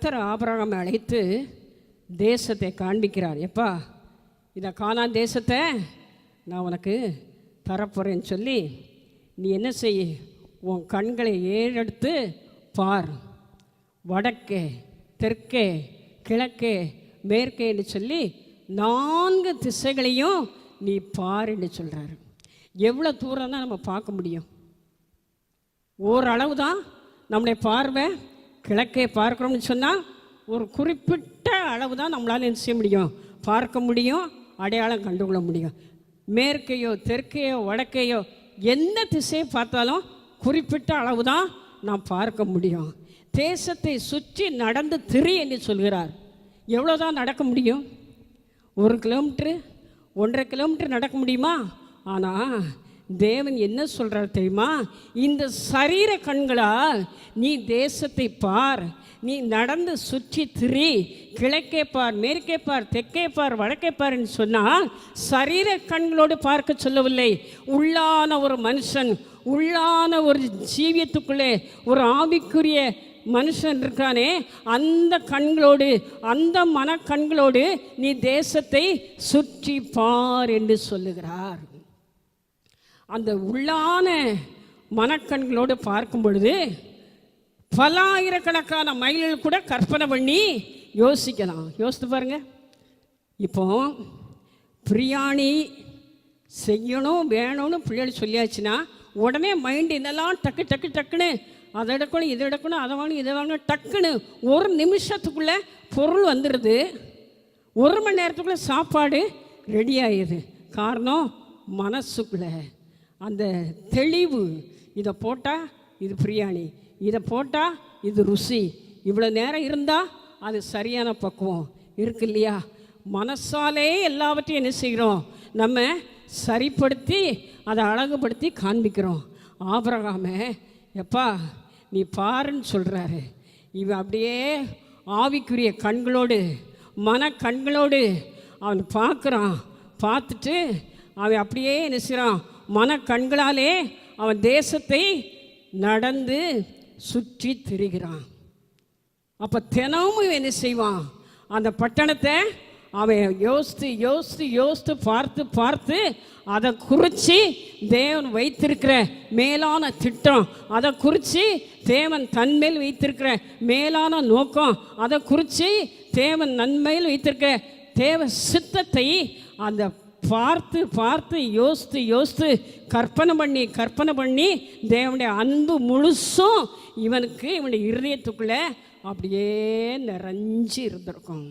கத்தர் ஆபரகம் அழைத்து தேசத்தை காண்பிக்கிறார். எப்பா இதை காணா தேசத்தை நான் உனக்கு தரப்போகிறேன்னு சொல்லி நீ என்ன செய் உன் கண்களை ஏறெடுத்து பார். வடக்கே தெற்கே கிழக்கே மேற்கேன்னு சொல்லி நான்கு திசைகளையும் நீ பாருன்னு சொல்கிறாரு எவ்வளோ தூரம் தான் நம்ம பார்க்க முடியும்? ஓரளவு தான் நம்முடைய பார்வை கிழக்கே பார்க்குறோம்னு சொன்னால் ஒரு குறிப்பிட்ட அளவு தான் நம்மளால் என்ன செய்ய முடியும்? பார்க்க முடியும் அடையாளம் கண்டுகொள்ள முடியும். மேற்கையோ தெற்கையோ வடக்கையோ எந்த திசையை பார்த்தாலும் குறிப்பிட்ட அளவு தான் நாம் பார்க்க முடியும். தேசத்தை சுற்றி நடந்து திரி என்று சொல்கிறார். எவ்வளோ தான் நடக்க முடியும்? ஒரு கிலோமீட்ரு ஒன்றரை கிலோமீட்டர் நடக்க முடியுமா? ஆனால் தேவன் என்ன சொல்கிறார் தெரியுமா? இந்த சரீர கண்களால் நீ தேசத்தை பார் நீ நடந்து சுற்றி திரி கிழக்கே பார் மேற்கே பார் தெற்கே பார் வடக்கே பார்ன்னு சொன்னால் சரீர கண்களோடு பார்க்க சொல்லவில்லை. உள்ளான ஒரு மனுஷன் உள்ளான ஒரு ஜீவியத்துக்குள்ளே ஒரு ஆவிக்குரிய மனுஷன் இருக்கானே அந்த கண்களோடு அந்த மனக்கண்களோடு நீ தேசத்தை சுற்றி பார் என்று சொல்லுகிறார். அந்த உள்ளான மனக்கண்களோடு பார்க்கும் பொழுது பல ஆயிரக்கணக்கான மைல்கள் கூட கற்பனை பண்ணி யோசிக்கலாம். யோசித்து பாருங்க. இப்போ பிரியாணி செய்யணும் வேணும்னு பிள்ளைகள் சொல்லியாச்சுன்னா உடனே மைண்டு இதெல்லாம் டக்கு டக்கு டக்குன்னு அதை எடுக்கணும் இதை எடுக்கணும் அதை வாங்கணும் இதை வாங்கணும் டக்குன்னு ஒரு நிமிஷத்துக்குள்ளே பொருள் வந்துடுது. ஒரு மணி நேரத்துக்குள்ளே சாப்பாடு ரெடி ஆயிடுது. காரணம் மனசுக்குள்ளே. அந்த தெளிவு இதை போட்டால் இது பிரியாணி இதை போட்டால் இது ருசி. இவ்வளோ நேரம் இருந்தால் அது சரியான பக்குவம். இருக்கு இல்லையா? மனசாலே எல்லாவற்றையும் என்ன செய்கிறோம்? நம்ம சரிப்படுத்தி அதை அழகுபடுத்தி காண்பிக்கிறோம். ஆபரகாம எப்பா நீ பாருன்னு சொல்கிறாரு இவன் அப்படியே ஆவிக்குரிய கண்களோடு மன கண்களோடு அவன் பார்க்குறான். பார்த்துட்டு அவன் அப்படியே என்ன செய்கிறான்? மன கண்களாலே அவன் தேசத்தை நடந்து சுற்றி திரிகிறான். அப்போ தினமும் இவன் என்ன செய்வான்? அந்த பட்டணத்தை அவன் யோசித்து யோசித்து யோசித்து பார்த்து பார்த்து அதை குறித்து தேவன் வைத்திருக்கிற மேலான திட்டம் அதை குறித்து தேவன் தன்மேல் வைத்திருக்கிற மேலான நோக்கம் அதை குறித்து தேவன் நன்மையில் வைத்திருக்கிற தேவ சித்தத்தை அந்த பார்த்து பார்த்து யோசித்து யோசித்து கற்பனை பண்ணி கற்பனை பண்ணி தேவனுடைய அன்பு முழுசும் இவனுக்கு இவனுடைய இருதயத்துக்குள்ளே அப்படியே நிறைஞ்சு இருந்திருக்கும்.